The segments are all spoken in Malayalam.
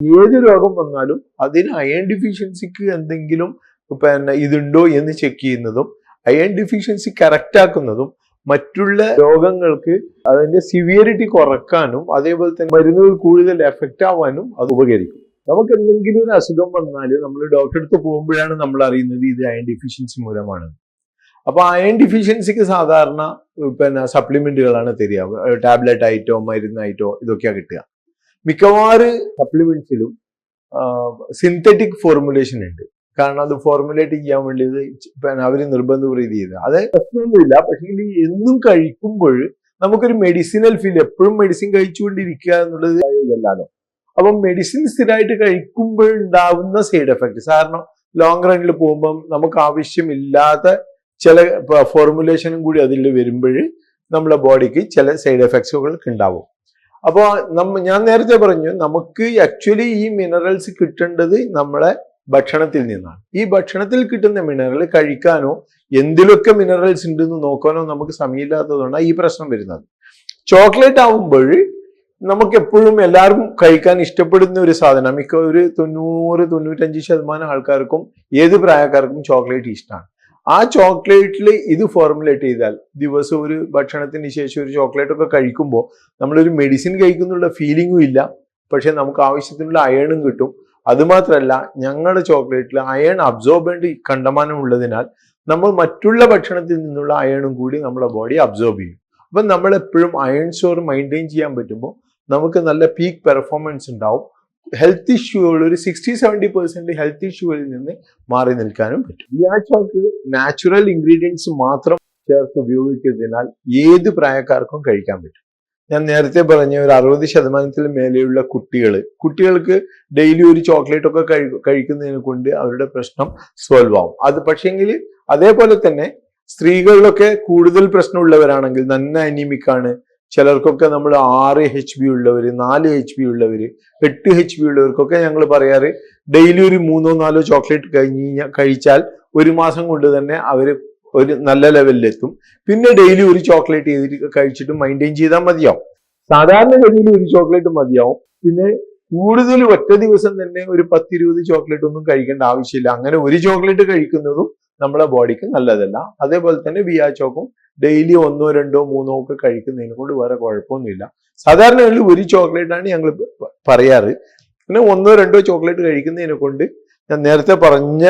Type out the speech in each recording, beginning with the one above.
ഏത് രോഗം വന്നാലും അതിന് അയൺ ഡിഫിഷ്യൻസിക്ക് എന്തെങ്കിലും പിന്നെ ഇതുണ്ടോ എന്ന് ചെക്ക് ചെയ്യുന്നതും അയൺ ഡിഫിഷ്യൻസി കറക്റ്റ് ആക്കുന്നതും മറ്റുള്ള രോഗങ്ങൾക്ക് അതിന്റെ സിവിയറിറ്റി കുറക്കാനും അതേപോലെ തന്നെ മരുന്നുകൾ കൂടുതൽ എഫക്റ്റ് ആവാനും അത് ഉപകരിക്കും. നമുക്ക് എന്തെങ്കിലും ഒരു അസുഖം വന്നാൽ നമ്മൾ ഡോക്ടറെ അടുത്ത് പോകുമ്പോഴാണ് നമ്മൾ അറിയുന്നത് ഇത് അയൺ ഡിഫിഷ്യൻസി മൂലമാണ് അപ്പൊ അയൺ ഡിഫിഷ്യൻസിക്ക് സാധാരണ പിന്നെ സപ്ലിമെന്റുകളാണ് തരിക. ടാബ്ലറ്റ് ആയിട്ടോ മരുന്നായിട്ടോ ഇതൊക്കെയാണ് കിട്ടുക. മിക്കവാറും സപ്ലിമെന്റ്സിലും സിന്തറ്റിക് ഫോർമുലേഷൻ ഉണ്ട്. കാരണം അത് ഫോർമുലേറ്റ് ചെയ്യാൻ പിന്നെ അവർ നിർബന്ധപ്രീതി ചെയ്ത് അത് പ്രശ്നമൊന്നുമില്ല. പക്ഷേ എന്നും കഴിക്കുമ്പോൾ നമുക്കൊരു മെഡിസിനൽ ഫീൽ എപ്പോഴും മെഡിസിൻ കഴിച്ചുകൊണ്ടിരിക്കുക എന്നുള്ളത് ഇതല്ലാലോ അപ്പം മെഡിസിൻ സ്ഥിരമായിട്ട് കഴിക്കുമ്പോൾ ഉണ്ടാവുന്ന സൈഡ് എഫക്ട് കാരണം ലോങ് റണ്ണിൽ പോകുമ്പം നമുക്ക് ആവശ്യമില്ലാത്ത ചില ഫോർമുലേഷനും കൂടി അതിൽ വരുമ്പോൾ നമ്മുടെ ബോഡിക്ക് ചില സൈഡ് എഫക്ട്സുകൾ ഉണ്ടാവും. അപ്പോൾ നമ്മ ഞാൻ നേരത്തെ പറഞ്ഞു നമുക്ക് ആക്ച്വലി ഈ മിനറൽസ് കിട്ടേണ്ടത് നമ്മളെ ഭക്ഷണത്തിൽ നിന്നാണ്. ഈ ഭക്ഷണത്തിൽ കിട്ടുന്ന മിനറൽ കഴിക്കാനോ എന്തിലൊക്കെ മിനറൽസ് ഉണ്ടെന്ന് നോക്കാനോ നമുക്ക് സമയമില്ലാത്തതുകൊണ്ടാണ് ഈ പ്രശ്നം വരുന്നത്. ചോക്ലേറ്റ് ആവുമ്പോൾ നമുക്ക് എപ്പോഴും എല്ലാവരും കഴിക്കാൻ ഇഷ്ടപ്പെടുന്ന ഒരു സാധനം മിക്ക ഒരു തൊണ്ണൂറ് തൊണ്ണൂറ്റഞ്ച് ശതമാനം ആൾക്കാർക്കും ഏത് പ്രായക്കാർക്കും ചോക്ലേറ്റ് ഇഷ്ടമാണ്. ആ ചോക്ലേറ്റിൽ ഇത് ഫോർമുലേറ്റ് ചെയ്താൽ ദിവസം ഒരു ഭക്ഷണത്തിന് ശേഷം ഒരു ചോക്ലേറ്റ് ഒക്കെ കഴിക്കുമ്പോൾ നമ്മളൊരു മെഡിസിൻ കഴിക്കുന്നുള്ള ഫീലിംഗും ഇല്ല. പക്ഷെ നമുക്ക് ആവശ്യത്തിനുള്ള അയണും കിട്ടും. അതുമാത്രമല്ല ഞങ്ങളുടെ ചോക്ലേറ്റിൽ അയൺ അബ്സോർബന്റ് കണ്ടമാനം ഉള്ളതിനാൽ നമ്മൾ മറ്റുള്ള ഭക്ഷണത്തിൽ നിന്നുള്ള അയണും കൂടി നമ്മുടെ ബോഡി അബ്സോർബ് ചെയ്യും. അപ്പം നമ്മളെപ്പോഴും അയൺ സ്റ്റോർ മെയിന്റെയിൻ ചെയ്യാൻ പറ്റുമ്പോൾ നമുക്ക് നല്ല പീക്ക് പെർഫോമൻസ് ഉണ്ടാവും. ഹെൽത്ത് ഇഷ്യൂകൾ ഒരു സിക്സ്റ്റി സെവന്റി പെർസെന്റ് ഹെൽത്ത് ഇഷ്യൂകളിൽ നിന്ന് മാറി നിൽക്കാനും പറ്റും. വിയാച്ചോക്ക് നാച്ചുറൽ ഇൻഗ്രീഡിയൻസ് മാത്രം ചേർത്ത് ഉപയോഗിക്കുന്നതിനാൽ ഏത് പ്രായക്കാർക്കും കഴിക്കാൻ പറ്റും. ഞാൻ നേരത്തെ പറഞ്ഞ ഒരു അറുപത് ശതമാനത്തിൽ മേലെയുള്ള കുട്ടികൾ കുട്ടികൾക്ക് ഡെയിലി ഒരു ചോക്ലേറ്റ് ഒക്കെ കഴി കഴിക്കുന്നതിനെ കൊണ്ട് അവരുടെ പ്രശ്നം സോൾവ് ആവും. അത് പക്ഷേങ്കിൽ അതേപോലെ തന്നെ സ്ത്രീകളിലൊക്കെ കൂടുതൽ പ്രശ്നമുള്ളവരാണെങ്കിൽ നന്ന അനീമിക് ആണ് ചിലർക്കൊക്കെ നമ്മൾ ആറ് എച്ച് ബി ഉള്ളവർ നാല് എച്ച് ബി ഉള്ളവർ എട്ട് എച്ച് ബി ഉള്ളവർക്കൊക്കെ ഞങ്ങൾ പറയാറ് ഡെയിലി ഒരു മൂന്നോ നാലോ ചോക്ലേറ്റ് കഴിഞ്ഞ് കഴിച്ചാൽ ഒരു മാസം കൊണ്ട് തന്നെ അവർ ഒരു നല്ല ലെവലിലെത്തും. പിന്നെ ഡെയിലി ഒരു ചോക്ലേറ്റ് ചെയ്തിട്ട് കഴിച്ചിട്ട് മെയിന്റെയിൻ ചെയ്താൽ മതിയാവും. സാധാരണഗതിയിൽ ഒരു ചോക്ലേറ്റ് മതിയാവും. പിന്നെ കൂടുതൽ ഒറ്റ ദിവസം തന്നെ ഒരു പത്തിരുപത് ചോക്ലേറ്റ് ഒന്നും കഴിക്കേണ്ട ആവശ്യമില്ല. അങ്ങനെ ഒരു ചോക്ലേറ്റ് കഴിക്കുന്നതും നമ്മുടെ ബോഡിക്ക് നല്ലതല്ല. അതേപോലെ തന്നെ വിയാച്ചോക്കും ഡെയിലി ഒന്നോ രണ്ടോ മൂന്നോ ഒക്കെ കഴിക്കുന്നതിനെ കൊണ്ട് വേറെ കുഴപ്പമൊന്നുമില്ല. സാധാരണ ഒരു ചോക്ലേറ്റ് ആണ് ഞങ്ങൾ പറയാറ്. പിന്നെ ഒന്നോ രണ്ടോ ചോക്ലേറ്റ് കഴിക്കുന്നതിനെ കൊണ്ട് ഞാൻ നേരത്തെ പറഞ്ഞ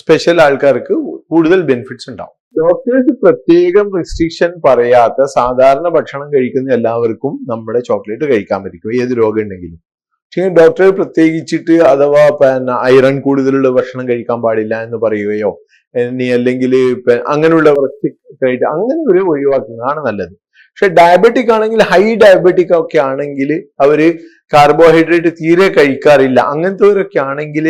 സ്പെഷ്യൽ ആൾക്കാർക്ക് കൂടുതൽ ബെനിഫിറ്റ്സ് ഉണ്ടാവും. ഡോക്ടേഴ്സ് പ്രത്യേകം റെസ്ട്രിക്ഷൻ പറയാത്ത സാധാരണ ഭക്ഷണം കഴിക്കുന്ന എല്ലാവർക്കും നമ്മുടെ ചോക്ലേറ്റ് കഴിക്കാൻ പറ്റും. ഏത് രോഗം ഉണ്ടെങ്കിലും. പക്ഷേ ഡോക്ടറെ പ്രത്യേകിച്ചിട്ട് അഥവാ പിന്നെ ഐറൺ കൂടുതലുള്ള ഭക്ഷണം കഴിക്കാൻ പാടില്ല എന്ന് പറയുകയോ ഇനി അല്ലെങ്കിൽ അങ്ങനെയുള്ള ആയിട്ട് അങ്ങനെ ഒരു ഒഴിവാക്കുന്നതാണ് നല്ലത്. പക്ഷെ ഡയബറ്റിക് ആണെങ്കിൽ ഹൈ ഡയബറ്റിക് ഒക്കെ ആണെങ്കിൽ അവർ കാർബോഹൈഡ്രേറ്റ് തീരെ കഴിക്കാറില്ല. അങ്ങനത്തെ ആണെങ്കിൽ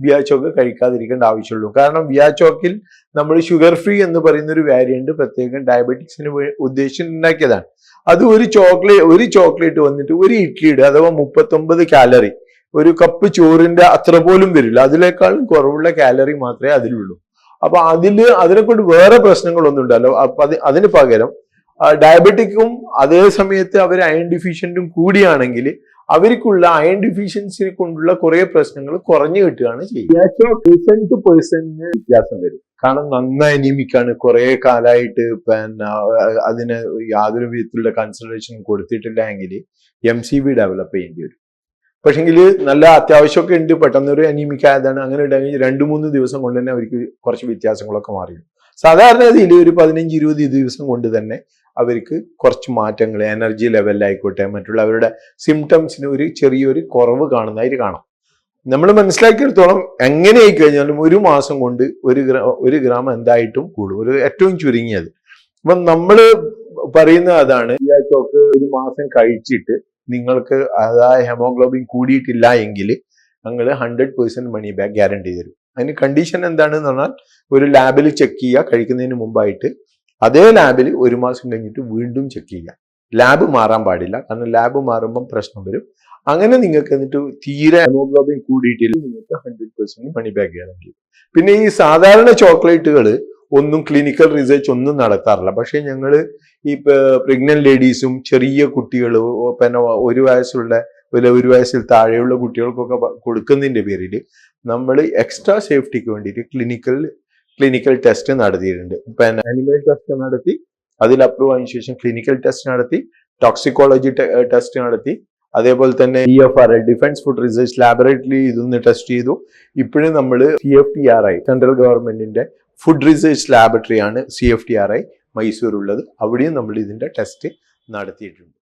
വിയാച്ചോക്ക് കഴിക്കാതിരിക്കേണ്ട ആവശ്യമുള്ളൂ. കാരണം വിയാച്ചോക്കിൽ നമ്മൾ ഷുഗർ ഫ്രീ എന്ന് പറയുന്ന ഒരു വാരിയന്റ് പ്രത്യേകം ഡയബറ്റിക്സിന് ഉദ്ദേശിച്ച് ഉണ്ടാക്കിയതാണ് അത് ഒരു ചോക്ലേറ്റ് ഒരു ചോക്ലേറ്റ് വന്നിട്ട് ഒരു ഇഡ്ലിയുടെ അഥവാ മുപ്പത്തൊമ്പത് കാലറി ഒരു കപ്പ് ചോറിന്റെ അത്ര പോലും വരില്ല. അതിനേക്കാളും കുറവുള്ള കാലറി മാത്രമേ അതിലുള്ളൂ. അപ്പൊ അതിൽ അതിനെ കൊണ്ട് വേറെ പ്രശ്നങ്ങളൊന്നും ഉണ്ടല്ലോ അപ്പൊ അത് അതിന് പകരം ഡയബറ്റിക്കും അതേ സമയത്ത് അവർ അയൺ ഡിഫിഷ്യന്റും കൂടിയാണെങ്കിൽ അവർക്കുള്ള അയൺ ഡിഫിഷ്യൻസിനെ കൊണ്ടുള്ള കുറെ പ്രശ്നങ്ങൾ കുറഞ്ഞു കിട്ടുകയാണ് ചെയ്യുക പേഴ്സൺ ടു പേഴ്സണിന് വ്യത്യാസം വരും. കാരണം നന്നായി അനീമിക്കാണ് കുറെ കാലമായിട്ട് പിന്നെ അതിന് യാതൊരു വിധത്തിലുള്ള കൺസിഡറേഷൻ കൊടുത്തിട്ടില്ല എങ്കിൽ എം സി ബി ഡെവലപ്പ് ചെയ്യേണ്ടി വരും. പക്ഷെങ്കിൽ നല്ല അത്യാവശ്യമൊക്കെ ഉണ്ട്. പെട്ടെന്നൊരു അനീമിക്കായതാണ് അനീമിക് അങ്ങനെ ഉണ്ടെങ്കിൽ രണ്ട് മൂന്ന് ദിവസം കൊണ്ട് തന്നെ അവർക്ക് കുറച്ച് വ്യത്യാസങ്ങളൊക്കെ മാറി സാധാരണ ഗതിയിൽ ഒരു പതിനഞ്ച് ഇരുപത് ദിവസം കൊണ്ട് തന്നെ അവർക്ക് കുറച്ച് മാറ്റങ്ങൾ എനർജി ലെവലിലായിക്കോട്ടെ മറ്റുള്ളവരുടെ സിംറ്റംസിന് ഒരു ചെറിയൊരു കുറവ് കാണുന്നതായിട്ട് കാണാം. നമ്മൾ മനസ്സിലാക്കിയെടുത്തോളം എങ്ങനെ ആയി കഴിഞ്ഞാലും ഒരു മാസം കൊണ്ട് ഒരു ഗ്രാ ഒരു ഗ്രാം എന്തായിട്ടും കൂടും. ഒരു ഏറ്റവും ചുരുങ്ങിയത്. അപ്പം നമ്മൾ പറയുന്ന അതാണ് ചോക്ക് ഒരു മാസം കഴിച്ചിട്ട് നിങ്ങൾക്ക് അതായത് ഹെമോഗ്ലോബിൻ കൂടിയിട്ടില്ല എങ്കിൽ ഞങ്ങൾ hundred percent money back guarantee തരും. അതിന് കണ്ടീഷൻ എന്താണെന്ന് പറഞ്ഞാൽ ഒരു ലാബിൽ ചെക്ക് ചെയ്യുക കഴിക്കുന്നതിന് മുമ്പായിട്ട്. അതേ ലാബിൽ ഒരു മാസം കഴിഞ്ഞിട്ട് വീണ്ടും ചെക്ക് ചെയ്യുക. ലാബ് മാറാൻ പാടില്ല. കാരണം ലാബ് മാറുമ്പം പ്രശ്നം വരും. അങ്ങനെ നിങ്ങൾക്ക് എന്നിട്ട് തീരെ ഹെമോഗ്ലോബിൻ കൂടിയിട്ടില്ല. നിങ്ങൾക്ക് ഹൺഡ്രഡ് പെർസെന്റ് മണി ബാക്ക് ചെയ്യണമെങ്കിൽ പിന്നെ ഈ സാധാരണ ചോക്ലേറ്റുകൾ ഒന്നും ക്ലിനിക്കൽ റിസർച്ച് ഒന്നും നടത്താറില്ല. പക്ഷേ ഞങ്ങൾ ഈ പ്രഗ്നന്റ് ലേഡീസും ചെറിയ കുട്ടികളും പിന്നെ ഒരു വയസ്സുള്ള ഒരു വയസ്സിൽ താഴെയുള്ള കുട്ടികൾക്കൊക്കെ കൊടുക്കുന്നതിന്റെ പേരിൽ നമ്മൾ എക്സ്ട്രാ സേഫ്റ്റിക്ക് വേണ്ടിയിട്ട് ക്ലിനിക്കൽ ക്ലിനിക്കൽ ടെസ്റ്റ് നടത്തിയിട്ടുണ്ട്. പിന്നെ അനിമൽ ടെസ്റ്റ് നടത്തി അതിൽ അപ്രൂവ് ആയതിനു ശേഷം ക്ലിനിക്കൽ ടെസ്റ്റ് നടത്തി ടോക്സിക്കോളജി ടെസ്റ്റ് നടത്തി. അതേപോലെ തന്നെ E F R defence food research laboratory ഇതൊന്ന് ടെസ്റ്റ് ചെയ്തു. ഇപ്പോഴും നമ്മൾ C F T R I central ഗവൺമെന്റിന്റെ ഫുഡ് റിസർച്ച് ലാബറട്ടറി ആണ് C F T R I Mysore ഉള്ളത് അവിടെയും നമ്മൾ ഇതിന്റെ ടെസ്റ്റ് നടത്തിയിട്ടുണ്ട്.